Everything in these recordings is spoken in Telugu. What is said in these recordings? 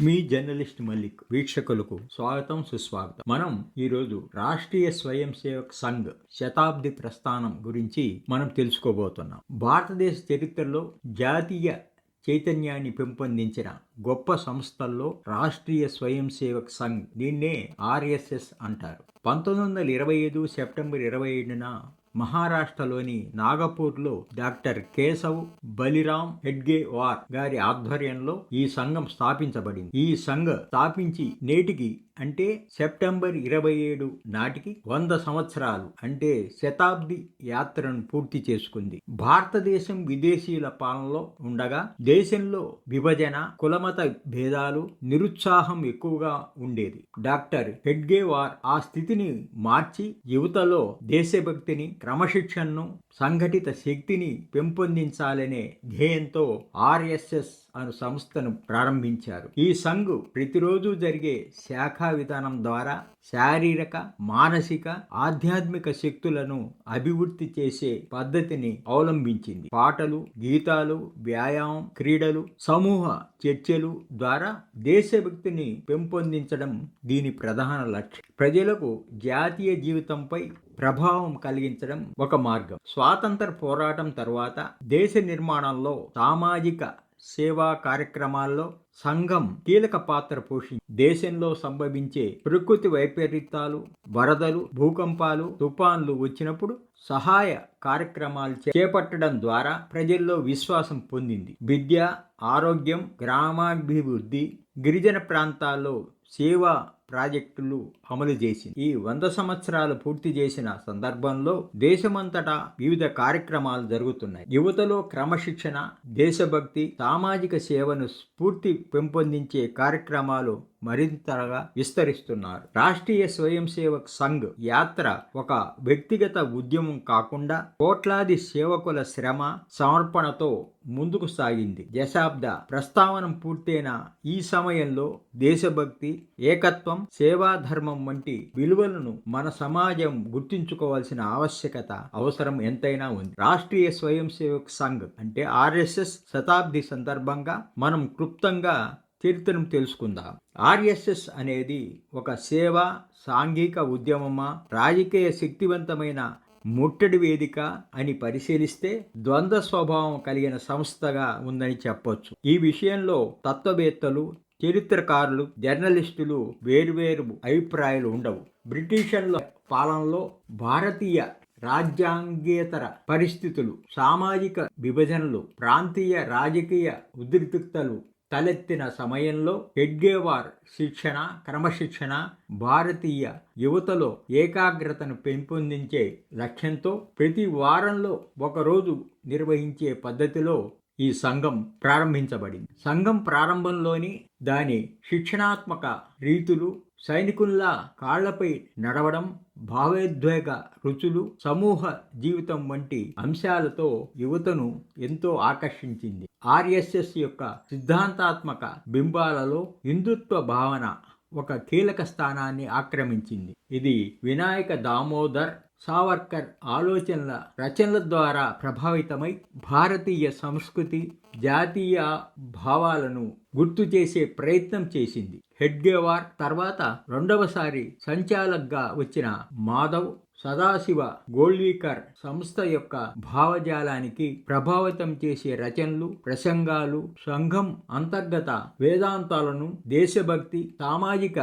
మీ జర్నలిస్ట్ మల్లిక్ వీక్షకులకు స్వాగతం సుస్వాగతం. మనం ఈరోజు రాష్ట్రీయ స్వయం సేవక్ సంఘ్ శతాబ్ది ప్రస్థానం గురించి మనం తెలుసుకోబోతున్నాం. భారతదేశ చరిత్రలో జాతీయ చైతన్యాన్ని పెంపొందించిన గొప్ప సంస్థల్లో రాష్ట్రీయ స్వయం సేవక్ సంఘ్ దీన్నే ఆర్ఎస్ఎస్ అంటారు. పంతొమ్మిది వందల ఇరవై ఐదు సెప్టెంబర్ ఇరవై ఏడున మహారాష్ట్రలోని నాగపూర్లో డాక్టర్ కేశవ్ బలిరామ్ హెడ్గేవార్ గారి ఆధ్వర్యంలో ఈ సంఘం స్థాపించబడింది. ఈ సంఘ స్థాపించి నేటికి అంటే సెప్టెంబర్ ఇరవై ఏడు నాటికి వంద సంవత్సరాలు అంటే శతాబ్ది యాత్రను పూర్తి చేసుకుంది. భారతదేశం విదేశీయుల పాలనలో ఉండగా దేశంలో విభజన కులమత భేదాలు నిరుత్సాహం ఎక్కువగా ఉండేది. డాక్టర్ హెడ్గేవార్ ఆ స్థితిని మార్చి యువతలో దేశభక్తిని క్రమశిక్షణను సంఘటిత శక్తిని పెంపొందించాలనే ధ్యేయంతో ఆర్ఎస్ఎస్ అను సంస్థను ప్రారంభించారు. ఈ సంఘ్ ప్రతిరోజు జరిగే శాఖా విధానం ద్వారా శారీరక మానసిక ఆధ్యాత్మిక శక్తులను అభివృద్ధి చేసే పద్ధతిని అవలంబించింది. పాటలు గీతాలు వ్యాయామం క్రీడలు సమూహ చర్చలు ద్వారా దేశభక్తిని పెంపొందించడం దీని ప్రధాన లక్ష్యం. ప్రజలకు జాతీయ జీవితంపై ప్రభావం కలిగించడం ఒక మార్గం. స్వాతంత్ర పోరాటం తర్వాత దేశ నిర్మాణంలో సామాజిక సేవా కార్యక్రమాల్లో సంఘం కీలక పాత్ర పోషించి దేశంలో సంభవించే ప్రకృతి వైపరీత్యాలు వరదలు భూకంపాలు తుఫాన్లు వచ్చినప్పుడు సహాయ కార్యక్రమాలు చేపట్టడం ద్వారా ప్రజల్లో విశ్వాసం పొందింది. విద్య ఆరోగ్యం గ్రామాభివృద్ధి గిరిజన ప్రాంతాల్లో సేవా ప్రాజెక్టులు అమలు చేసింది. ఈ వంద సంవత్సరాలు పూర్తి చేసిన సందర్భంలో దేశమంతటా వివిధ కార్యక్రమాలు జరుగుతున్నాయి. యువతలో క్రమశిక్షణ దేశభక్తి సామాజిక సేవను స్ఫూర్తి పెంపొందించే కార్యక్రమాలు మరింతగా విస్తరిస్తున్నారు. రాష్ట్రీయ స్వయం సేవక్ సంఘ్ యాత్ర ఒక వ్యక్తిగత ఉద్యమం కాకుండా కోట్లాది సేవకుల శ్రమ సమర్పణతో ముందుకు సాగింది. దశాబ్ద ప్రస్తావన పూర్తయిన ఈ సమయంలో దేశభక్తి ఏకత్వం సేవాధర్మం వంటి విలువలను మన సమాజం గుర్తించుకోవాల్సిన ఆవశ్యకత అవసరం ఎంతైనా ఉంది. రాష్ట్రీయ స్వయం సేవక్ సంఘ్ అంటే ఆర్ఎస్ఎస్ శతాబ్ది సందర్భంగా మనం క్లుప్తంగా చరిత్రను తెలుసుకుందాం. ఆర్ఎస్ఎస్ అనేది ఒక సేవ సాంఘిక ఉద్యమమా రాజకీయ శక్తివంతమైన ముట్టడి వేదిక అని పరిశీలిస్తే ద్వంద్వ స్వభావం కలిగిన సంస్థగా ఉందని చెప్పొచ్చు. ఈ విషయంలో తత్వవేత్తలు చరిత్రకారులు జర్నలిస్టులు వేర్వేరు అభిప్రాయాలు ఉండవు. బ్రిటిషర్ల పాలనలో భారతీయ రాజ్యాంగేతర పరిస్థితులు సామాజిక విభజనలు ప్రాంతీయ రాజకీయ ఉద్రిక్తలు తలెత్తిన సమయంలో హెడ్గేవార్ శిక్షణ క్రమశిక్షణ భారతీయ యువతలో ఏకాగ్రతను పెంపొందించే లక్ష్యంతో ప్రతి వారంలో ఒకరోజు నిర్వహించే పద్ధతిలో ఈ సంఘం ప్రారంభించబడింది. సంఘం ప్రారంభంలోని దాని శిక్షణాత్మక రీతులు సైనికుల్లా కాళ్ళపై నడవడం భావోద్వేగ రుచులు సమూహ జీవితం వంటి అంశాలతో యువతను ఎంతో ఆకర్షించింది. ఆర్ఎస్ఎస్ యొక్క సిద్ధాంతాత్మక బింబాలలో హిందుత్వ భావన ఒక కీలక స్థానాన్ని ఆక్రమించింది. ఇది వినాయక దామోదర్ సావర్కర్ ఆలోచనల రచనల ద్వారా ప్రభావితమై భారతీయ సంస్కృతి జాతీయ భావాలను గుర్తు చేసే ప్రయత్నం చేసింది. హెడ్గేవార్ తర్వాత రెండవసారి సంచాలక్గా వచ్చిన మాధవ్ సదాశివ గోల్వీకర్ సంస్థ యొక్క భావజాలానికి ప్రభావితం చేసే రచనలు ప్రసంగాలు సంఘం అంతర్గత వేదాంతాలను దేశభక్తి సామాజిక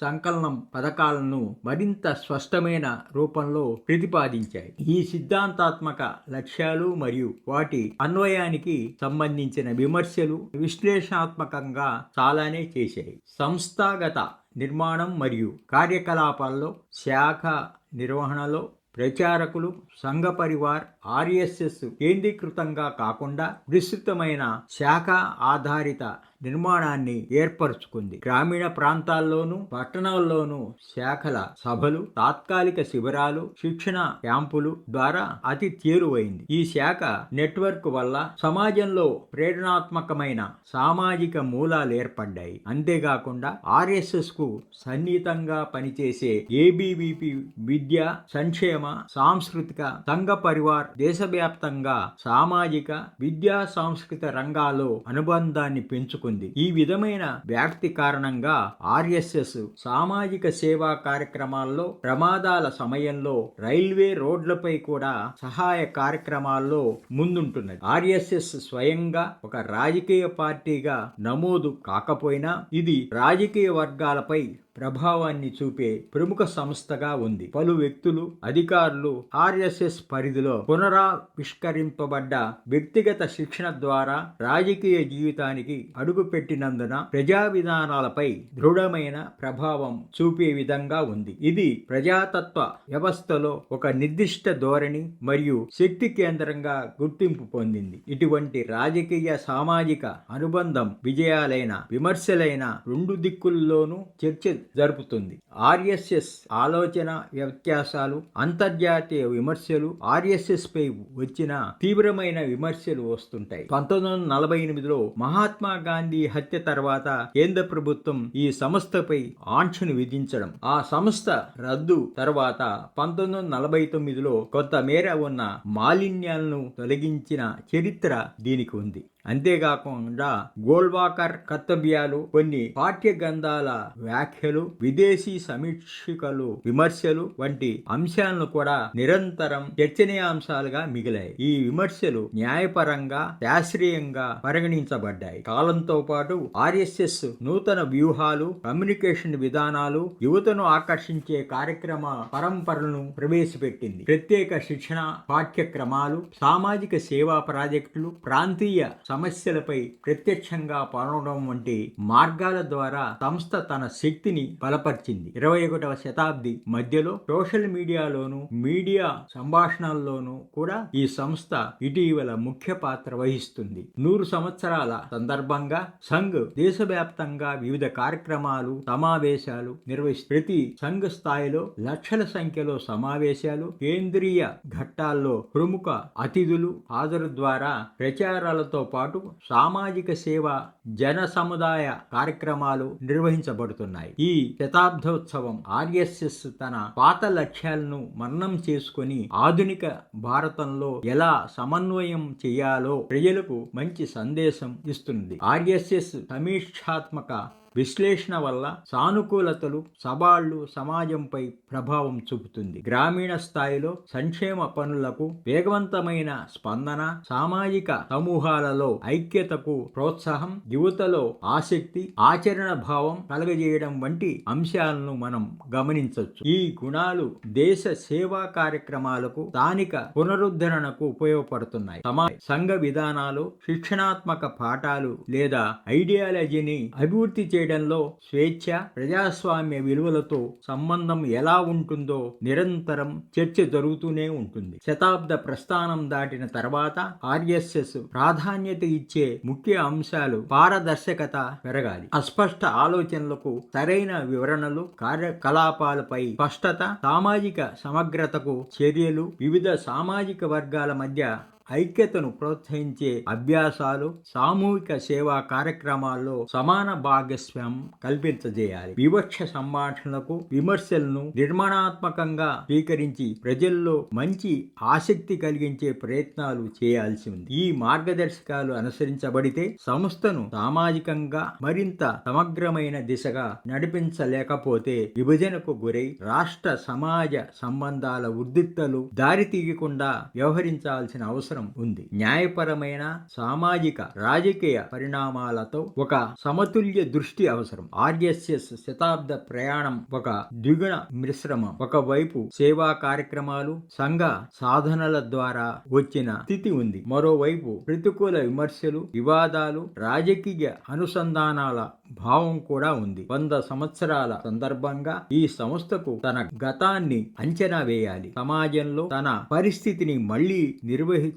సంకలనం పథకాలను మరింత స్పష్టమైన రూపంలో ప్రతిపాదించాయి. ఈ సిద్ధాంతాత్మక లక్ష్యాలు మరియు వాటి అన్వయానికి సంబంధించిన విమర్శలు విశ్లేషణాత్మకంగా చాలానే చేశాయి. సంస్థాగత నిర్మాణం మరియు కార్యకలాపాల్లో శాఖ నిర్వహణలో ప్రచారకులు సంఘ పరివార్ ఆర్ఎస్ఎస్ కేంద్రీకృతంగా కాకుండా విస్తృతమైన శాఖ ఆధారిత నిర్మాణాన్ని ఏర్పరచుకుంది. గ్రామీణ ప్రాంతాల్లోనూ పట్టణాల్లోనూ శాఖల సభలు తాత్కాలిక శిబిరాలు శిక్షణ క్యాంపులు ద్వారా అతి చేరువైంది. ఈ శాఖ నెట్వర్క్ వల్ల సమాజంలో ప్రేరణాత్మకమైన సామాజిక మూలాలు ఏర్పడ్డాయి. అంతేకాకుండా ఆర్ఎస్ఎస్కు సన్నిహితంగా పనిచేసే ఏబీవీపీ విద్య సంక్షేమ సాంస్కృతిక సంఘ పరివార్ దేశవ్యాప్తంగా సామాజిక విద్యా సాంస్కృతిక రంగాల్లో అనుబంధాన్ని పెంచుకుంది. ఉంది. ఈ విధమైన వ్యాప్తి కారణంగా ఆర్ఎస్ఎస్ సామాజిక సేవా కార్యక్రమాల్లో ప్రమాదాల సమయంలో రైల్వే రోడ్లపై కూడా సహాయ కార్యక్రమాల్లో ముందుంటున్నది. ఆర్ఎస్ఎస్ స్వయంగా ఒక రాజకీయ పార్టీగా నమోదు కాకపోయినా ఇది రాజకీయ వర్గాలపై ప్రభావాన్ని చూపే ప్రముఖ సంస్థగా ఉంది. పలు వ్యక్తులు అధికారులు ఆర్ఎస్ఎస్ పరిధిలో పునరావిష్కరింపబడ్డ వ్యక్తిగత శిక్షణ ద్వారా రాజకీయ జీవితానికి అడుగుపెట్టినందున ప్రజా విధానాలపై దృఢమైన ప్రభావం చూపే విధంగా ఉంది. ఇది ప్రజాతత్వ వ్యవస్థలో ఒక నిర్దిష్ట ధోరణి మరియు శక్తి కేంద్రంగా గుర్తింపు పొందింది. ఇటువంటి రాజకీయ సామాజిక అనుబంధం విజయాలైన విమర్శలైన రెండు దిక్కుల్లోనూ చర్చ జరుపుతుంది. ఆర్ఎస్ఎస్ ఆలోచన వ్యత్యాసాలు అంతర్జాతీయ విమర్శలు ఆర్ఎస్ఎస్ పై వచ్చిన తీవ్రమైన విమర్శలు వస్తుంటాయి. పంతొమ్మిది వందల నలభై ఎనిమిదిలో మహాత్మా గాంధీ హత్య తర్వాత కేంద్ర ప్రభుత్వం ఈ సంస్థపై ఆంక్షను విధించడం. ఆ సంస్థ రద్దు తర్వాత పంతొమ్మిది వందల నలభై తొమ్మిదిలో కొంత మేర ఉన్న మాలిన్యాలను తొలగించిన చరిత్ర దీనికి ఉంది. అంతేకాకుండా గోల్వాకర్ కర్తవ్యాలు కొన్ని పాఠ్య గ్రంథాల వ్యాఖ్యలు విదేశీ సమీక్షికలు విమర్శలు వంటి అంశాలను కూడా నిరంతరం చర్చనీయాంశాలుగా మిగిలాయి. ఈ విమర్శలు న్యాయపరంగా శాస్త్రీయంగా పరిగణించబడ్డాయి. కాలంతో పాటు ఆర్ఎస్ఎస్ నూతన వ్యూహాలు కమ్యూనికేషన్ విధానాలు యువతను ఆకర్షించే కార్యక్రమ పరంపరలను ప్రవేశపెట్టింది. ప్రత్యేక శిక్షణ పాఠ్యక్రమాలు సామాజిక సేవా ప్రాజెక్టులు ప్రాంతీయ సమస్యలపై ప్రత్యక్షంగా పాల్గొనడం వంటి మార్గాల ద్వారా సంస్థ తన శక్తిని బలపరిచింది. ఇరవై ఒకటవ శతాబ్ది మధ్యలో సోషల్ మీడియాలోను మీడియా సంభాషణల్లోనూ కూడా ఈ సంస్థ ఇటీవల ముఖ్య పాత్ర వహిస్తుంది. నూరు సంవత్సరాల సందర్భంగా సంఘ్ దేశవ్యాప్తంగా వివిధ కార్యక్రమాలు సమావేశాలు నిర్వహిస్తుంది. ప్రతి సంఘ స్థాయిలో లక్షల సంఖ్యలో సమావేశాలు కేంద్రీయ ఘట్టాల్లో ప్రముఖ అతిథులు హాజరు ద్వారా ప్రచారాలతో పాటు సామాజిక సేవ జన సముదాయ కార్యక్రమాలు నిర్వహించబడుతున్నాయి. ఈ శతాబ్దోత్సవం ఆర్ఎస్ఎస్ తన పాత లక్ష్యాలను మరణం చేసుకొని ఆధునిక భారతంలో ఎలా సమన్వయం చేయాలో ప్రజలకు మంచి సందేశం ఇస్తుంది. ఆర్ఎస్ఎస్ సమీక్షాత్మక విశ్లేషణ వల్ల సానుకూలతలు సవాళ్ళు సమాజంపై ప్రభావం చూపుతుంది. గ్రామీణ స్థాయిలో సంక్షేమ పనులకు వేగవంతమైన స్పందన సామాజిక సమూహాలలో ఐక్యతకు ప్రోత్సాహం యువతలో ఆసక్తి ఆచరణ భావం కలగజేయడం వంటి అంశాలను మనం గమనించవచ్చు ఈ గుణాలు దేశ సేవా కార్యక్రమాలకు స్థానిక పునరుద్ధరణకు ఉపయోగపడుతున్నాయి. సమా సంఘ విధానాలు శిక్షణాత్మక పాఠాలు లేదా ఐడియాలజీని అభివృద్ధి చేయడంలో స్వేచ్ఛ ప్రజాస్వామ్య విలువలతో సంబంధం ఎలా ఉంటుందో నిరంతరం చర్చ జరుగుతూనే ఉంటుంది. శతాబ్ద ప్రస్థానం దాటిన తర్వాత ఆర్ఎస్ఎస్ ప్రాధాన్యత ఇచ్చే ముఖ్య అంశాలు పారదర్శకత పెరగాలి. అస్పష్ట ఆలోచనలకు సరైన వివరణలు కార్యకలాపాలపై స్పష్టత సామాజిక సమగ్రతకు చర్యలు వివిధ సామాజిక వర్గాల మధ్య ఐక్యతను ప్రోత్సహించే అభ్యాసాలు సామూహిక సేవా కార్యక్రమాల్లో సమాన భాగస్వామ్యం కల్పించజేయాలి వివక్ష సంభాషణలకు విమర్శలను నిర్మాణాత్మకంగా స్వీకరించి ప్రజల్లో మంచి ఆసక్తి కలిగించే ప్రయత్నాలు చేయాల్సి ఉంది. ఈ మార్గదర్శకాలు అనుసరించబడితే సంస్థను సామాజికంగా మరింత సమగ్రమైన దిశగా నడిపించలేకపోతే విభజనకు గురై రాష్ట్ర సమాజ సంబంధాల ఉద్రిక్తలు దారితీయకుండా వ్యవహరించాల్సిన అవసరం ఉంది. న్యాయపరమైన సామాజిక రాజకీయ పరిణామాలతో ఒక సమతుల్య దృష్టి అవసరం. ఆర్ఎస్ఎస్ శతాబ్ద ప్రయాణం ఒక ద్విగుణ మిశ్రమం. ఒకవైపు సేవా కార్యక్రమాలు సంఘ సాధనల ద్వారా వచ్చిన స్థితి ఉంది. మరోవైపు ప్రతికూల విమర్శలు వివాదాలు రాజకీయ అనుసంధానాల భావం కూడా ఉంది. వంద సంవత్సరాల సందర్భంగా ఈ సంస్థకు తన గతాన్ని అంచనా వేయాలి. సమాజంలో తన పరిస్థితిని మళ్ళీ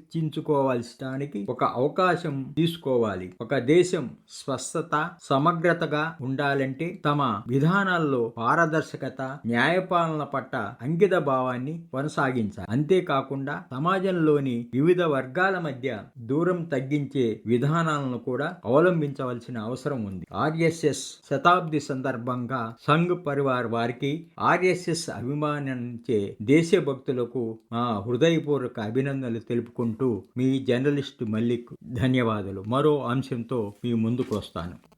నిర్వహించుకోవాల్సడానికి ఒక అవకాశం తీసుకోవాలి. ఒక దేశం స్వస్థత సమగ్రతగా ఉండాలంటే తమ విధానాల్లో పారదర్శకత న్యాయపాలన పట్ల అంకిత భావాన్ని కొనసాగించాలి. అంతేకాకుండా సమాజంలోని వివిధ వర్గాల మధ్య దూరం తగ్గించే విధానాలను కూడా అవలంబించవలసిన అవసరం ఉంది. ఆర్ఎస్ఎస్ శతాబ్ది సందర్భంగా సంఘ్ పరివార్ వారికి ఆర్ఎస్ఎస్ అభిమానించే దేశభక్తులకు మా హృదయపూర్వక అభినందనలు తెలుపుకుంటూ మీ జర్నలిస్ట్ మల్లిక్ ధన్యవాదాలు. మరో అంశంతో మీ ముందుకు వస్తాను.